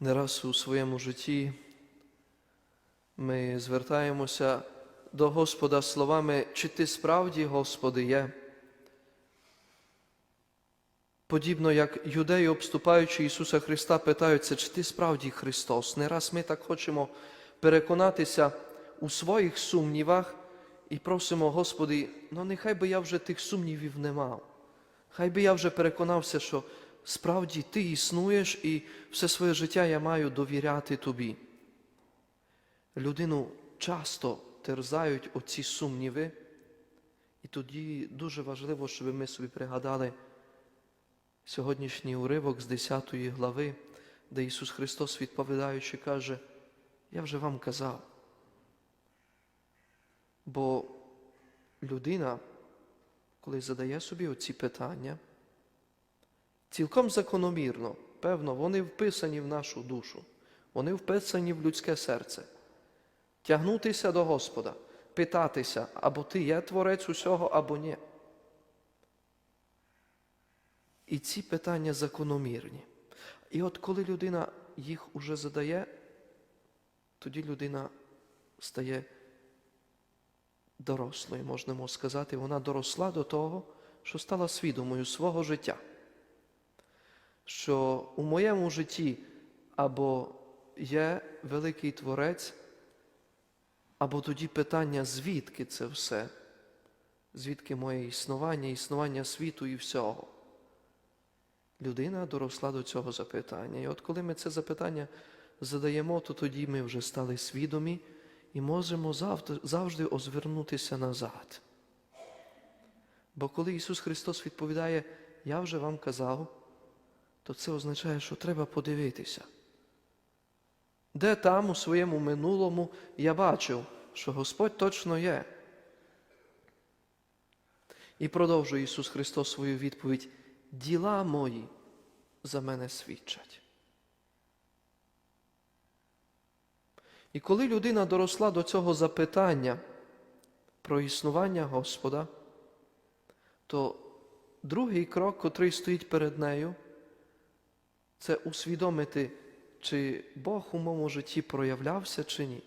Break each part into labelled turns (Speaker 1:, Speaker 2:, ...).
Speaker 1: Не раз у своєму житті ми звертаємося до Господа словами, чи ти справді, Господи, є. Подібно як юдеї, обступаючи Ісуса Христа, питаються, чи ти справді Христос. Не раз ми так хочемо переконатися у своїх сумнівах і просимо, Господи, ну нехай би я вже тих сумнівів не мав. Хай би я вже переконався, що справді Ти існуєш і все своє життя я маю довіряти Тобі. Людину часто терзають оці сумніви, і тоді дуже важливо, щоб ми собі пригадали сьогоднішній уривок з 10 глави, де Ісус Христос, відповідаючи, каже, я вже вам казав. Бо людина, коли задає собі оці питання, цілком закономірно, певно, вони вписані в нашу душу, вони вписані в людське серце. Тягнутися до Господа, питатися, або ти є творець усього, або ні. І ці питання закономірні. І от коли людина їх уже задає, тоді людина стає дорослою, можемо сказати, вона доросла до того, що стала свідомою свого життя. Що у моєму житті або є великий творець, або тоді питання, звідки це все, звідки моє існування, існування світу і всього. Людина доросла до цього запитання. І от коли ми це запитання задаємо, то тоді ми вже стали свідомі і можемо завжди, озвернутися назад. Бо коли Ісус Христос відповідає, я вже вам казав, то це означає, що треба подивитися. Де там у своєму минулому я бачив, що Господь точно є. І продовжує Ісус Христос свою відповідь. Діла мої за мене свідчать. І коли людина доросла до цього запитання про існування Господа, то другий крок, котрий стоїть перед нею, це усвідомити, чи Бог у моєму житті проявлявся чи ні.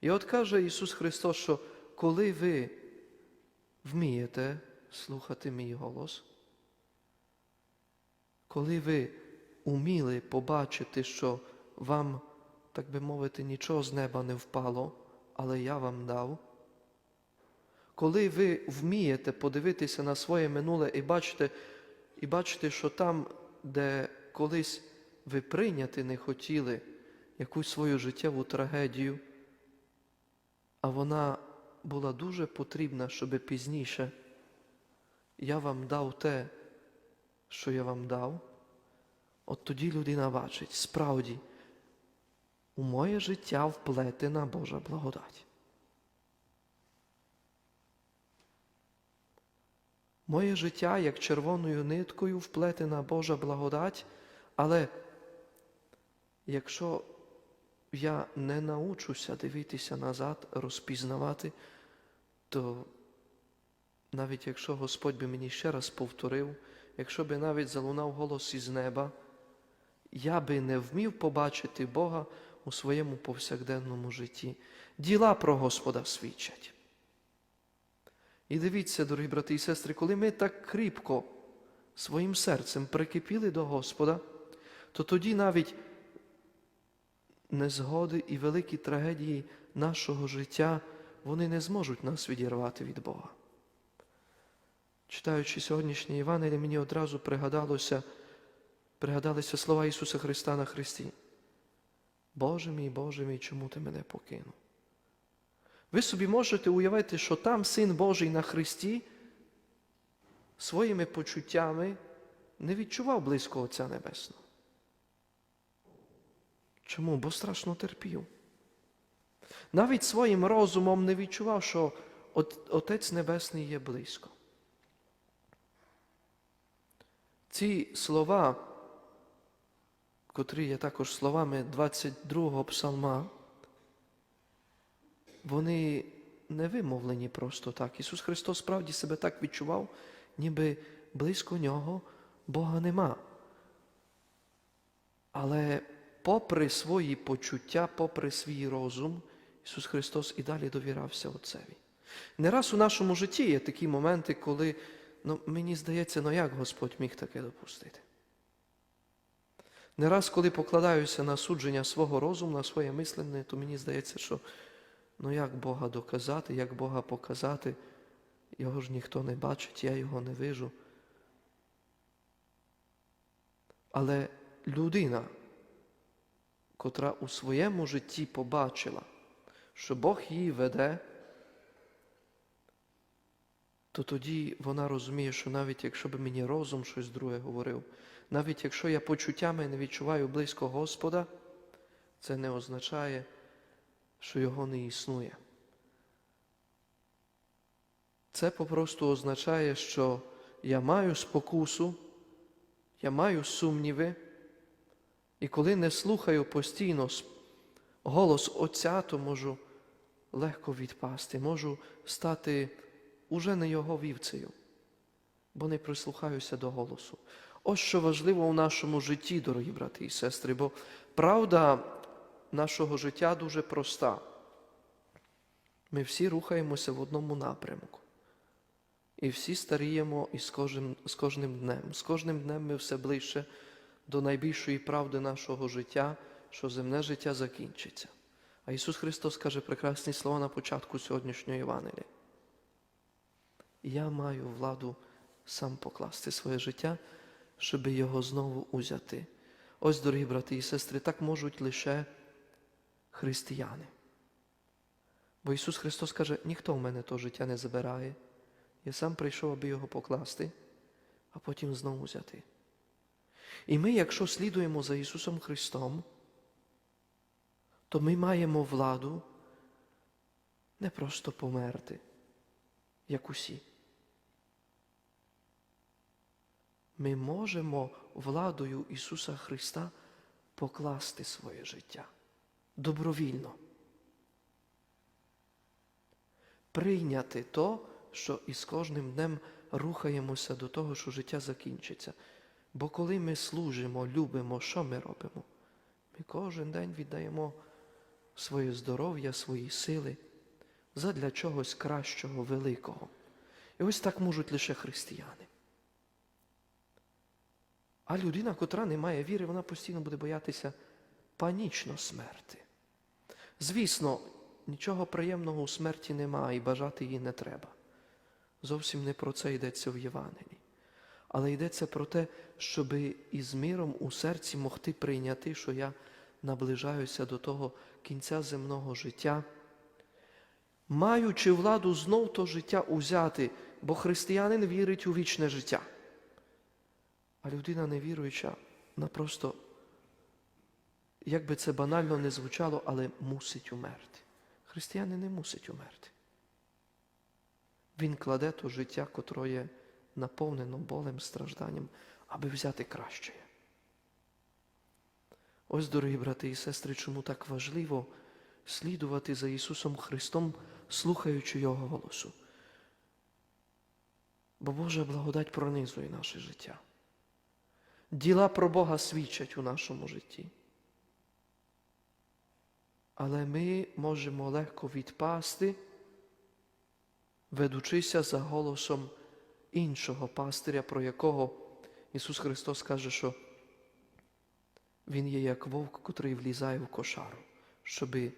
Speaker 1: І от каже Ісус Христос, що коли ви вмієте слухати мій голос, коли ви уміли побачити, що вам, так би мовити, нічого з неба не впало, але я вам дав, коли ви вмієте подивитися на своє минуле і бачите, і бачите, що там, де колись ви прийняти не хотіли якусь свою життєву трагедію, а вона була дуже потрібна, щоб пізніше я вам дав те, що я вам дав, от тоді людина бачить, справді, у моє життя вплетена Божа благодать. Моє життя, як червоною ниткою, вплетена Божа благодать, але якщо я не научуся дивитися назад, розпізнавати, то навіть якщо Господь би мені ще раз повторив, якщо би навіть залунав голос із неба, я би не вмів побачити Бога у своєму повсякденному житті. Діла про Господа свідчать. І дивіться, дорогі брати і сестри, коли ми так кріпко своїм серцем прикипіли до Господа, то тоді навіть незгоди і великі трагедії нашого життя, вони не зможуть нас відірвати від Бога. Читаючи сьогоднішнє Євангеліє, мені одразу пригадалося, пригадалися слова Ісуса Христа на Христі. Боже мій, Боже мій, чому ти мене покинув? Ви собі можете уявити, що там Син Божий на Христі своїми почуттями не відчував близько Отця Небесного. Чому? Бо страшно терпів. Навіть своїм розумом не відчував, що Отець Небесний є близько. Ці слова, котрі є також словами 22-го псалма, вони не вимовлені просто так. Ісус Христос справді себе так відчував, ніби близько нього Бога нема. Але попри свої почуття, попри свій розум, Ісус Христос і далі довірався Отцеві. Не раз у нашому житті є такі моменти, коли ну, мені здається, ну як Господь міг таке допустити. Не раз, коли покладаюся на судження свого розуму, на своє мислене, то мені здається, що ну як Бога доказати, як Бога показати, його ж ніхто не бачить, я його не вижу. Але людина, котра у своєму житті побачила, що Бог її веде, то тоді вона розуміє, що навіть якщо б мені розум щось друге говорив, навіть якщо я почуттями не відчуваю близько Господа, це не означає, що Його не існує. Це попросту означає, що я маю спокусу, я маю сумніви, і коли не слухаю постійно голос Отця, то можу легко відпасти, можу стати уже не його вівцею, бо не прислухаюся до голосу. Ось що важливо у нашому житті, дорогі брати і сестри, бо правда нашого життя дуже проста. Ми всі рухаємося в одному напрямку. І всі старіємо із кожним, з кожним днем. З кожним днем ми все ближче до найбільшої правди нашого життя, що земне життя закінчиться. А Ісус Христос каже прекрасні слова на початку сьогоднішньої Євангелії. Я маю владу сам покласти своє життя, щоб його знову узяти. Ось, дорогі брати і сестри, так можуть лише християни. Бо Ісус Христос каже, ніхто в мене то життя не забирає. Я сам прийшов, аби його покласти, а потім знову взяти. І ми, якщо слідуємо за Ісусом Христом, то ми маємо владу не просто померти, як усі. Ми можемо владою Ісуса Христа покласти своє життя добровільно. Прийняти то, що із кожним днем рухаємося до того, що життя закінчиться. Бо коли ми служимо, любимо, що ми робимо? Ми кожен день віддаємо своє здоров'я, свої сили задля чогось кращого, великого. І ось так можуть лише християни. А людина, котра не має віри, вона постійно буде боятися панічно смерти. Звісно, нічого приємного у смерті немає і бажати її не треба. Зовсім не про це йдеться в Євангелії. Але йдеться про те, щоб із миром у серці могти прийняти, що я наближаюся до того кінця земного життя, маючи владу знов то життя узяти, бо християнин вірить у вічне життя. А людина невіруюча, вона просто, як би це банально не звучало, але мусить умерти. Християнин не мусить умерти. Він кладе то життя, котре є наповнено болем, стражданням, аби взяти краще. Ось, дорогі брати і сестри, чому так важливо слідувати за Ісусом Христом, слухаючи Його голосу. Бо Божа благодать пронизує наше життя. Діла про Бога свідчать у нашому житті. Але ми можемо легко відпасти, ведучися за голосом іншого пастиря, про якого Ісус Христос каже, що Він є як вовк, котрий влізає в кошару, щоби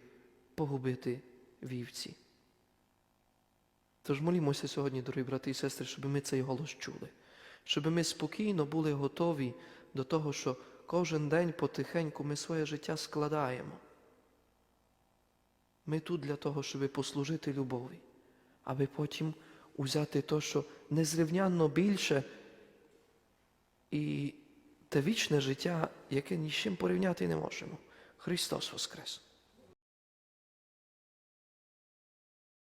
Speaker 1: погубити вівці. Тож молімося сьогодні, дорогі брати і сестри, щоб ми цей голос чули, щоб ми спокійно були готові до того, що кожен день потихеньку ми своє життя складаємо. Ми тут для того, щоб послужити любові, аби потім узяти то, що незрівнянно більше і те вічне життя, яке ні з чим порівняти не можемо. Христос Воскрес!